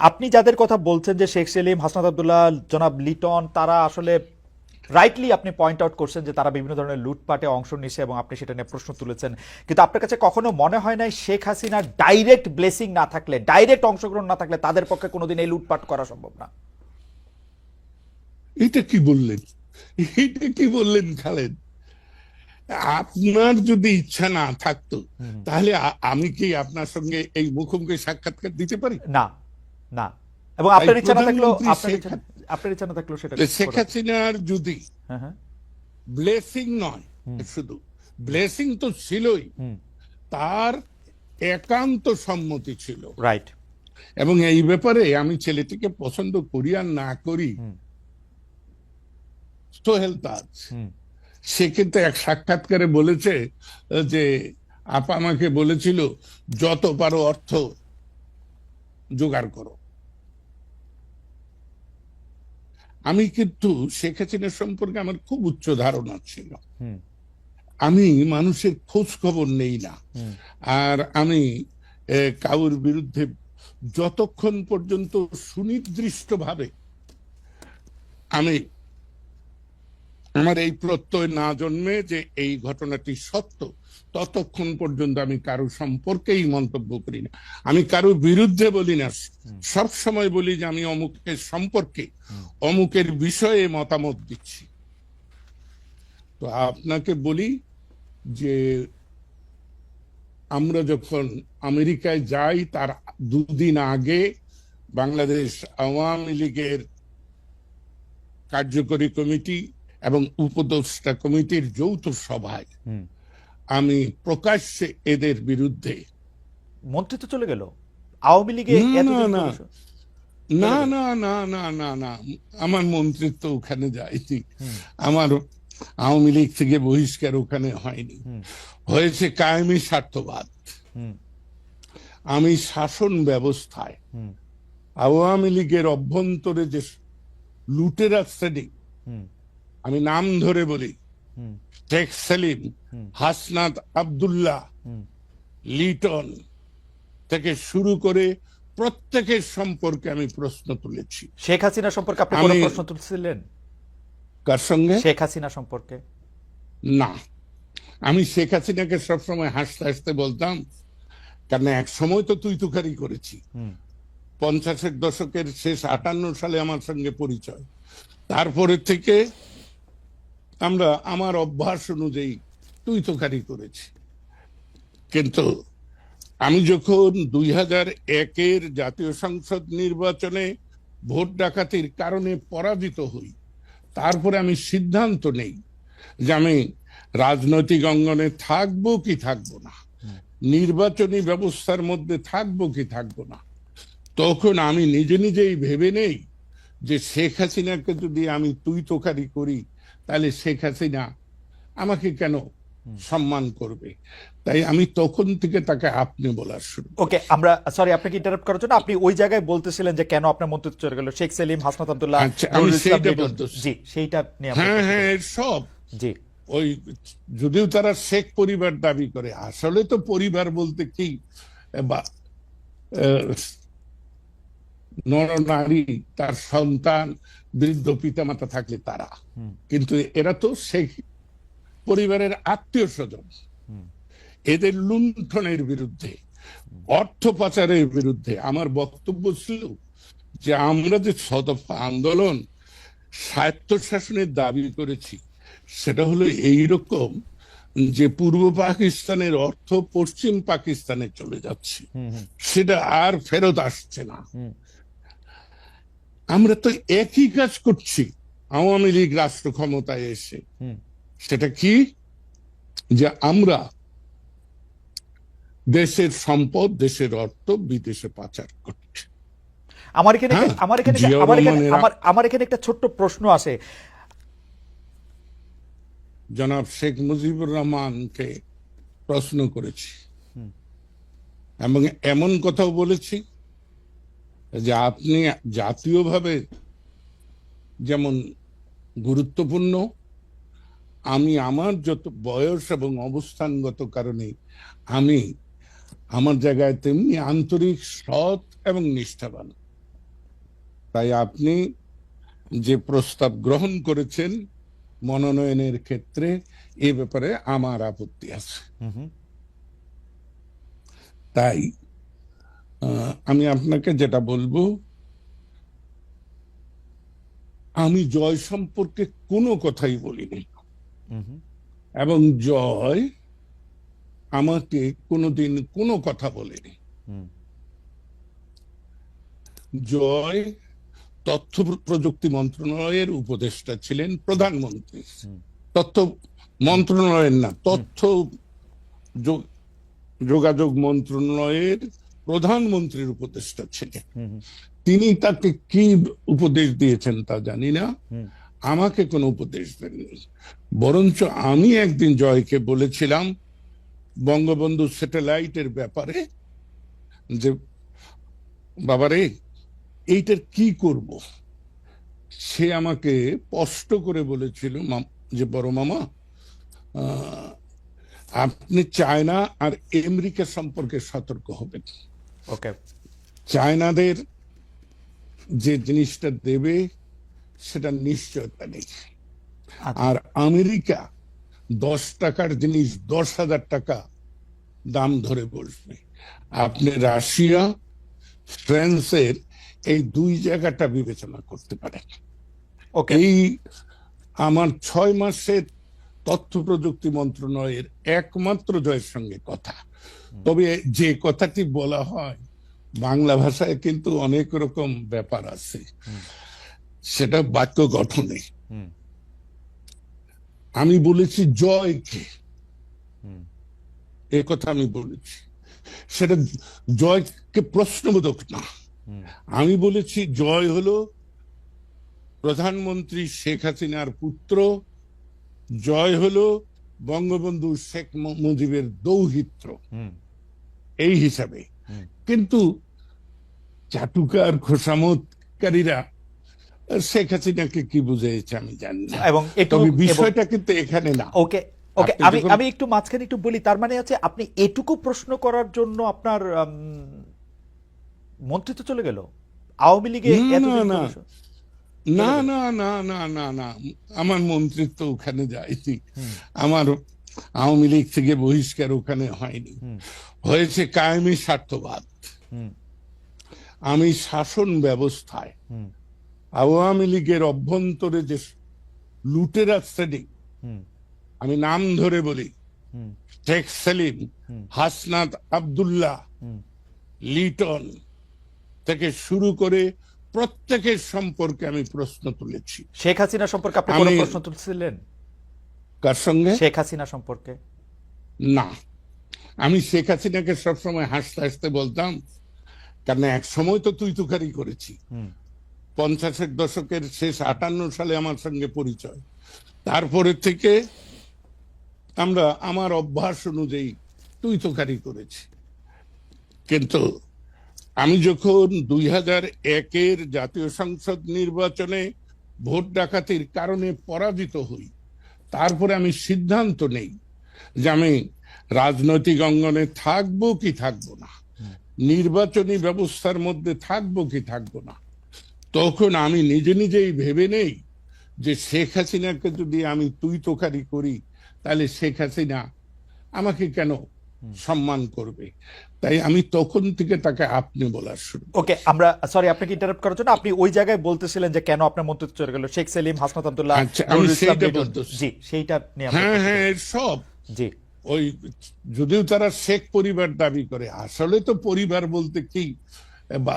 আপনি যাদের কথা বলছেন যে শেখ সেলিম হাসনাত আবদুল্লাহ জনাব লিটন তারা আসলে রাইটলি আপনি পয়েন্ট আউট করছেন যে তারা বিভিন্ন ধরনের লুটপাটে অংশ নিছে এবং আপনি সেটা নিয়ে প্রশ্ন তুলেছেন। কিন্তু আপনার কাছে কখনো মনে হয় নাই শেখ হাসিনার ডাইরেক্ট ব্লেসিং না থাকলে ডাইরেক্ট অংশগ্রহণ না থাকলে তাদের পক্ষে কোনোদিন এই লুটপাট করা সম্ভব না? এটা কি বললেন? এটা কি বললেন খালেদ? আপনার যদি ইচ্ছা না থাকতো তাহলে আমি কি আপনার সঙ্গে এই মুখোমুখি সাক্ষাৎকার দিতে পারি? না। না। এবং আপনার ইচ্ছা না থাকলেও আপনার ইচ্ছা না থাকলেও সেটা শেখ হাসিনার যদি হ্যাঁ হ্যাঁ। ব্লেসিং নয় শুধু। ব্লেসিং তো ছিলই। তার একান্ত সম্মতি ছিল। রাইট এবং এই ব্যাপারে আমি ছেলেটিকে পছন্দ করি আর না করি। সোহেল তাজ। সে কিন্তু এক সাক্ষাৎকারে বলেছে যে আপা আমাকে বলেছিল যত পারো অর্থ জোগাড় করো। আমি কিন্তু শেখ হাসিনা সম্পর্কে আমার খুব উচ্চ ধারণা ছিল। আমি মানুষের খোঁজ খবর নেই না। আর আমি কাউর বিরুদ্ধে যতক্ষণ পর্যন্ত সুনির্দিষ্ট ভাবে আমি আমার এই প্রত্যয় না জন্মে যে এই ঘটনাটি সত্য ততক্ষণ পর্যন্ত আমি কারও সম্পর্কেই মন্তব্য করি না। আমি কারও বিরুদ্ধে বলি না। সব সময় বলি যে আমি অমুকের সম্পর্কে অমুকের বিষয়ে মতামত দিচ্ছি। তো আপনাকে বলি যে আমরা যখন আমেরিকায় যাই তার দুদিন আগে বাংলাদেশ আওয়ামী লীগের কার্যকরী কমিটি এবং উপদেষ্টা কমিটির যৌথ সভায় আমি প্রকাশ্যে এদের বিরুদ্ধে মন্ত্রী তো চলে গেল। আওয়ামী লীগে না, না, না। না না না না না আমার মন্ত্রিত্ব ওখানে যায়নি। আমার আওয়ামী লীগ থেকে বহিষ্কার ওখানে হয়নি। হয়েছে কায়েমি স্বার্থবাদ। আমি শাসন ব্যবস্থায় আওয়ামী লীগের অভ্যন্তরে যে লুটেরা শ্রেণি আমি নাম ধরে বলি। শেখ সেলিম। হাসনাত আব্দুল্লাহ লিটন থেকে শুরু করে প্রত্যেকের সম্পর্কে আমি প্রশ্ন তুলেছি। শেখ হাসিনা সম্পর্কে আপনি কোনো প্রশ্ন তুলছিলেন? কার সঙ্গে? শেখ হাসিনা সম্পর্কে। না। আমি শেখ হাসিনাকে সবসময় হাসতে হাসতে বলতাম কারণ এক সময় তো তুই তুকারি করেছি। হুম। পঞ্চাশের দশকের শেষ আটান্ন সালে আমার সঙ্গে পরিচয়। তারপরে থেকে আমরা আমার অভ্যাস অনুযায়ী তুই তোকারি করেছি। কিন্তু আমি যখন দুই হাজার একের জাতীয় সংসদ নির্বাচনে ভোট ডাকাতির কারণে পরাজিত হই, তারপরে আমি সিদ্ধান্ত নেই যে আমি রাজনৈতিক অঙ্গনে থাকব কি থাকব না, নির্বাচনী ব্যবস্থার মধ্যে থাকব কি থাকব না। তখন আমি নিজে নিজেই ভেবে নেই যে শেখ হাসিনাকে যদি আমি তুই তোকারি করি তাহলে শেখ হাসিনা আমাকে কেন সম্মান করবে? তাই আমি তখন থেকে তাকে আপনি বলার শুরু ওকে আমরা সরি আপনাকে ইন্টারাপ্ট করার জন্য আপনি ওই জায়গায় বলতেছিলেন যে কেন আপনার মন্ত্রিত্ব চলে গেল। শেখ সেলিম হাসনাত আব্দুল্লাহ আচ্ছা, আমি সেইটা বলতেছি। জি সেইটা নিয়ে হ্যাঁ হ্যাঁ সব। জি। ওই যদিও তারা শেখ পরিবার দাবি করে আসলে তো পরিবার বলতে কি? বা নর নারী তার সন্তান বৃদ্ধ পিতামাতা থাকলে তারা। কিন্তু এরা তো শেখ পরিবারের আত্মীয় স্বজন এদের লুণ্ঠনের বিরুদ্ধে অর্থ পাচারের বিরুদ্ধে আমার বক্তব্য ছিল যে আমরা যে সদফা আন্দোলন স্বায়ত্তশাসনের দাবি করেছি সেটা হলো এই রকম যে পূর্ব পাকিস্তানের অর্থ পশ্চিম পাকিস্তানে চলে যাচ্ছে। সেটা আর ফেরত আসছে না। আমরা তো একই কাজ করছি। আওয়ামী লীগ রাষ্ট্র ক্ষমতায় এসে। সেটা কি? যে আমরা দেশের সম্পদ দেশের অর্থ বিদেশে পাচার করছি। আমার এখানে হ্যাঁ, আমার এখানে আমার এখানে আমার এখানে একটা ছোট্ট প্রশ্ন আছে জনাব শেখ মুজিবুর রহমানকে প্রশ্ন করেছি। এবং এমন কথাও বলেছি যে আপনি জাতীয়ভাবে যেমন গুরুত্বপূর্ণ আমি আমার যত বয়স এবং অবস্থানগত কারণে আমি আমার জায়গায় তেমনি আন্তরিক সৎ এবং নিষ্ঠাবান। তাই আপনি যে প্রস্তাব গ্রহণ করেছেন মনোনয়নের ক্ষেত্রে এ ব্যাপারে আমার আপত্তি আছে। তাই আমি আপনাকে যেটা বলব আমি জয় সম্পর্কে কোনো কথাই বলিনি। এবং জয় আমাকে কোনোদিন কোনো কথা বলেনি। জয় তথ্য প্রযুক্তি মন্ত্রণালয়ের উপদেষ্টা ছিলেন প্রধানমন্ত্রী। তথ্য মন্ত্রণালয়ের না তথ্য যোগাযোগ মন্ত্রণালয়ের প্রধানমন্ত্রীর উপদেষ্টা ছিলেন। তিনি তাকে কি উপদেশ দিয়েছেন তা জানি না। আমাকে কোনো উপদেশ দেননি। বরঞ্চ আমি একদিন জয়কে বলেছিলাম বঙ্গবন্ধু স্যাটেলাইটের ব্যাপারে যে বাবারে এইটার কি করব? সে আমাকে স্পষ্ট করে বলেছিল যে বড় মামা আহ, আপনি চায়না আর আমেরিকা সম্পর্কে সতর্ক হবেন। ওকে চায়নাদের যে জিনিসটা দেবে সেটা নিশ্চয়তা নেই। আচ্ছা। আর আমেরিকা দশ টাকার জিনিস দশ হাজার টাকা দাম ধরে বসবে। আপনি রাশিয়া ফ্রান্সের এই দুই জায়গাটা বিবেচনা করতে পারেন। ওকে এই আমার ছয় মাসের তথ্য প্রযুক্তি মন্ত্রণালয়ের একমাত্র জয়ের সঙ্গে কথা। তবে যে কথাটি বলা হয় বাংলা ভাষায় কিন্তু অনেক রকম ব্যাপার আছে। সেটা বাক্য গঠনে। আমি বলেছি জয়কে। এ কথা আমি বলেছি। সেটা জয়কে প্রশ্নবোধক না। আমি বলেছি জয় হলো প্রধানমন্ত্রী শেখ হাসিনার পুত্র জয় হলো বঙ্গবন্ধু শেখ মুজিবের দৌহিত্র। এই হিসাবে। কিন্তু চাটুকার খোসামতকারীরা শেখ হাসিনাকে কি বুঝিয়েছে আমি জানি না। এবং তবে বিষয়টা কিন্তু এখানে না। ওকে ওকে আমি আমি একটু মাঝখানে একটু বলি তার মানে হচ্ছে আপনি এটুকু প্রশ্ন করার জন্য আপনার উম, মন্ত্রিত্ব চলে গেল? আওয়ামী লীগে না, না, না না না না না। আমার মন্ত্রিত্ব ওখানে যায়নি। আমার আওয়ামী লীগ থেকে বহিষ্কার ওখানে হয়নি। হয়েছে কায়েমি স্বার্থবাদ। আমি শাসন ব্যবস্থায় আওয়ামী লীগের অভ্যন্তরে যে লুটেরা শ্রেণি আমি নাম ধরে বলি শেখ সেলিম। হাসনাত আব্দুল্লাহ লিটন থেকে শুরু করে প্রত্যেকের সম্পর্কে আমি প্রশ্ন তুলেছি। শেখ হাসিনা সম্পর্কে আপনি কোনো প্রশ্ন তুলছিলেন? কার সঙ্গে? শেখ হাসিনা সম্পর্কে। না। আমি শেখ হাসিনাকে সবসময় হাসতে হাসতে বলতাম কারণ এক সময় তো তুই তুকারি করেছি। হুম। পঞ্চাশের দশকের শেষ আটান্ন সালে আমার সঙ্গে পরিচয়। তারপরে থেকে আমরা আমার অভ্যাস অনুযায়ী তুই তোকারি করেছি। কিন্তু আমি যখন দুই হাজার একের জাতীয় সংসদ নির্বাচনে ভোট ডাকাতির কারণে পরাজিত হই তারপরে আমি সিদ্ধান্ত নেই যে আমি রাজনৈতিক অঙ্গনে থাকব কি থাকব না নির্বাচনী ব্যবস্থার মধ্যে থাকব কি থাকব না। তখন আমি নিজে নিজেই ভেবে নেই যে শেখ হাসিনাকে যদি আমি তুই তোকারি করি তাহলে শেখ হাসিনা আমাকে কেন সম্মান করবে? তাই আমি তখন থেকে তাকে আপনি বলার শুরু ওকে আমরা সরি আপনাকে ইন্টারাপ্ট করার জন্য? আপনি ওই জায়গায় বলতেছিলেন যে কেন আপনার মন্ত্রিত্ব চলে গেল শেখ সেলিম হাসনাত আব্দুল্লাহ আচ্ছা, আমি সেইটা বলতেছি। জি সেইটা নিয়ে হ্যাঁ হ্যাঁ সব। জি। ওই যদিও তারা শেখ পরিবার দাবি করে আসলে তো পরিবার বলতে কি? বা